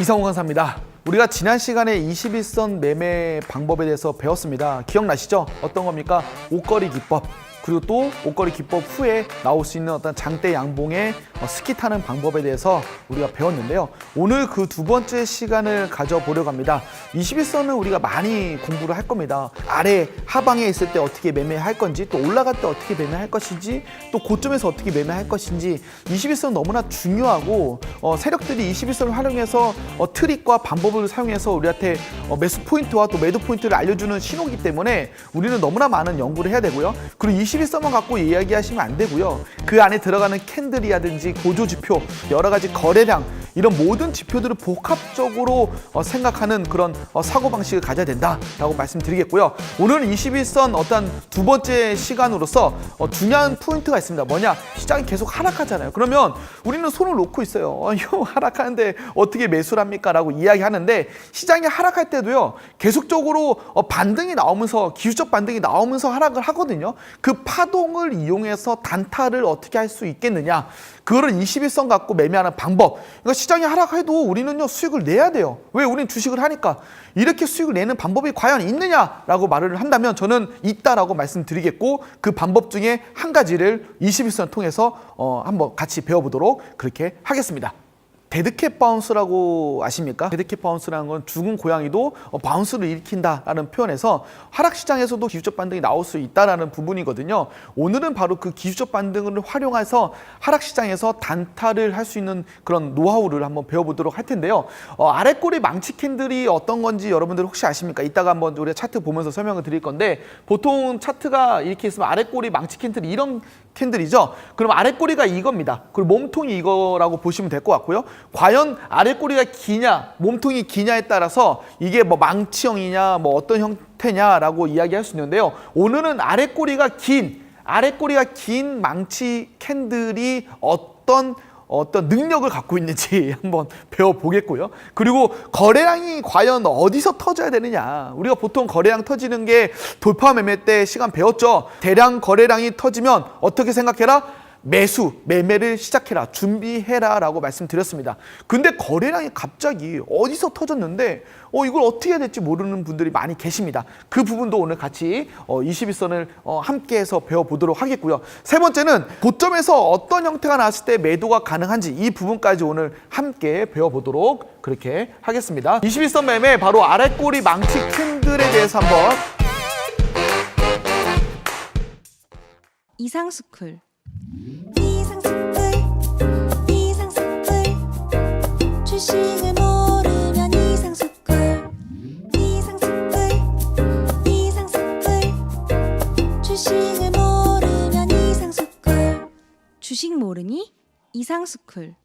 이성호 강사입니다. 우리가 지난 시간에 21선 매매 방법에 대해서 배웠습니다. 기억나시죠? 어떤 겁니까? 옷걸이 기법. 그리고 또 옷걸이 기법 후에 나올 수 있는 어떤 장대 양봉의 어, 스키 타는 방법에 대해서 우리가 배웠는데요. 오늘 그 두 번째 시간을 가져보려고 합니다. 21선은 우리가 많이 공부를 할 겁니다. 아래 하방에 있을 때 어떻게 매매할 건지 또 올라갈 때 어떻게 매매할 것인지 또 고점에서 어떻게 매매할 것인지 21선 너무나 중요하고 어, 세력들이 21선을 활용해서 어, 트릭과 방법을 사용해서 우리한테 어, 매수 포인트와 또 매도 포인트를 알려주는 신호기 때문에 우리는 너무나 많은 연구를 해야 되고요. 그리고 21선만 갖고 이야기하시면 안 되고요. 그 안에 들어가는 캔들이라든지 고조 지표, 여러 가지 거래량 이런 모든 지표들을 복합적으로 어, 생각하는 그런 어, 사고 방식을 가져야 된다라고 말씀드리겠고요. 오늘은 21선 어떤 두 번째 시간으로서 어, 중요한 포인트가 있습니다. 뭐냐? 시장이 계속 하락하잖아요. 그러면 우리는 손을 놓고 있어요. 어, 형 하락하는데 어떻게 매수를 합니까?라고 이야기하는데 시장이 하락할 때도요. 계속적으로 어, 반등이 나오면서 기술적 반등이 나오면서 하락을 하거든요. 그 파동을 이용해서 단타를 어떻게 할 수 있겠느냐? 그거를 21선 갖고 매매하는 방법. 그러니까 시장이 하락해도 우리는요 수익을 내야 돼요. 왜? 우리는 주식을 하니까 이렇게 수익을 내는 방법이 과연 있느냐라고 말을 한다면 저는 있다라고 말씀드리겠고 그 방법 중에 한 가지를 21선 통해서 어, 한번 같이 배워보도록 그렇게 하겠습니다. 데드캣 바운스라고 아십니까? 데드캣 바운스라는 건 죽은 고양이도 어, 바운스를 일으킨다라는 표현에서 하락 시장에서도 기술적 반등이 나올 수 있다라는 부분이거든요. 오늘은 바로 그 기술적 반등을 활용해서 하락 시장에서 단타를 할 수 있는 그런 노하우를 한번 배워보도록 할 텐데요. 어, 아래 꼬리 망치 캔들이 어떤 건지 여러분들 혹시 아십니까? 이따가 한번 우리가 차트 보면서 설명을 드릴 건데 보통 차트가 이렇게 있으면 아래 꼬리 망치 캔들이 이런 캔들이죠. 그럼 아래 꼬리가 이겁니다. 그리고 몸통이 이거라고 보시면 될 것 같고요. 과연 아래 꼬리가 기냐, 몸통이 기냐에 따라서 이게 뭐 망치형이냐, 뭐 어떤 형태냐라고 이야기할 수 있는데요. 오늘은 아래 꼬리가 긴, 아래 꼬리가 긴 망치 캔들이 어떤 어떤 능력을 갖고 있는지 한번 배워보겠고요. 그리고 거래량이 과연 어디서 터져야 되느냐. 우리가 보통 거래량 터지는 게 돌파 매매 때 시간 배웠죠. 대량 거래량이 터지면 어떻게 생각해라? 매수, 매매를 시작해라, 준비해라 라고 말씀드렸습니다. 근데 거래량이 갑자기 어디서 터졌는데, 어, 이걸 어떻게 해야 될지 모르는 분들이 많이 계십니다. 그 부분도 오늘 같이 어, 21선을 어, 함께 해서 배워보도록 하겠고요. 세 번째는 고점에서 어떤 형태가 나왔을 때 매도가 가능한지 이 부분까지 오늘 함께 배워보도록 그렇게 하겠습니다. 21선 매매 바로 아랫꼬리 망치 캔들에 대해서 한번 이상스쿨 주식 모르니 이상스쿨